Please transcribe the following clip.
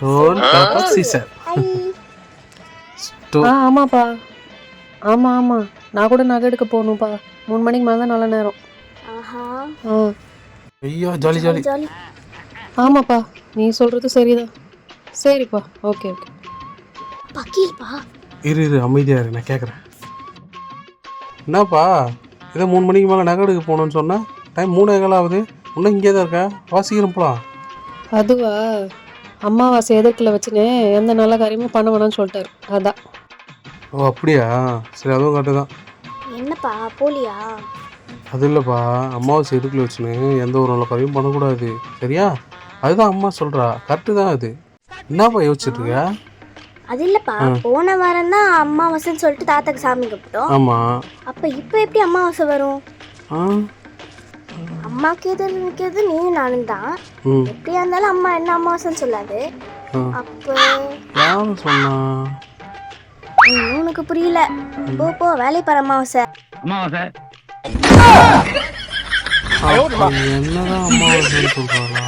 Stone Caesar ஸ்டோ ஆ ஆமாப்பா. ஆமாம் ஆமாம் நான் கூட நகை எடுக்க போகணும்ப்பா. மூணு மணிக்கு மேலே தான் நல்ல நேரம். ஆஹா. ஆ. ஐயோ ஜாலி ஜாலி ஜாலி. ஆமாப்பா. நீ சொல்கிறது சரிதான். சரிப்பா. Okay okay. பக்கீல்ப்பா இரு இரு. அமைதியா இரு. நான் கேட்குறேன் என்னப்பா? இதை மூணு மணிக்கு மேலே நகை எடுக்க போகணும்னு சொன்னேன் டைம் மூணு ஆகுது. இன்னும் இங்கே தான் இருக்கா வாசிக்கிறோம் போலாம். அதுவா? அம்மாவாசை எதிர்க்கில் வச்சுன்னு எந்த நல்ல காரியமும் பண்ண வேணாம்னு சொல்லிட்டாரு. அதான். ஓ அப்படியா? சரி அதுவும் கரெக்டு தான். என்னப்பா போலியா? அது இல்லைப்பா. அம்மாவாசை எதுக்குள்ள வச்சுன்னு எந்த ஒரு நல்ல காரியமும் பண்ணக்கூடாது. சரியா? அதுதான் அம்மா சொல்கிறா கரெக்டு தான் அது. என்னப்பா யோசிச்சுட்டு இருக்க? அது இல்லப்பா. போன வாரம் தான் அம்மாவாசைன்னு சொல்லிட்டு தாத்தாக்கு சாமி கும்பிட்டோம். ஆமாம் அப்ப இப்போ எப்படி அம்மாவாசை வரும்? ஆ. அம்மாக்கு எதிர் நிற்கிறது நீயும் நானும் தான். ம். எப்படியா இருந்தாலும் அம்மா என்ன அம்மாவாசைன்னு சொல்லாது. அப்போ யார் சொன்னா? உனக்கு புரியல. போ போ வேலை பாரு அமாவாசை. அப்ப என்னதான் அம்மாவாசைன்னு சொல்கிறாளா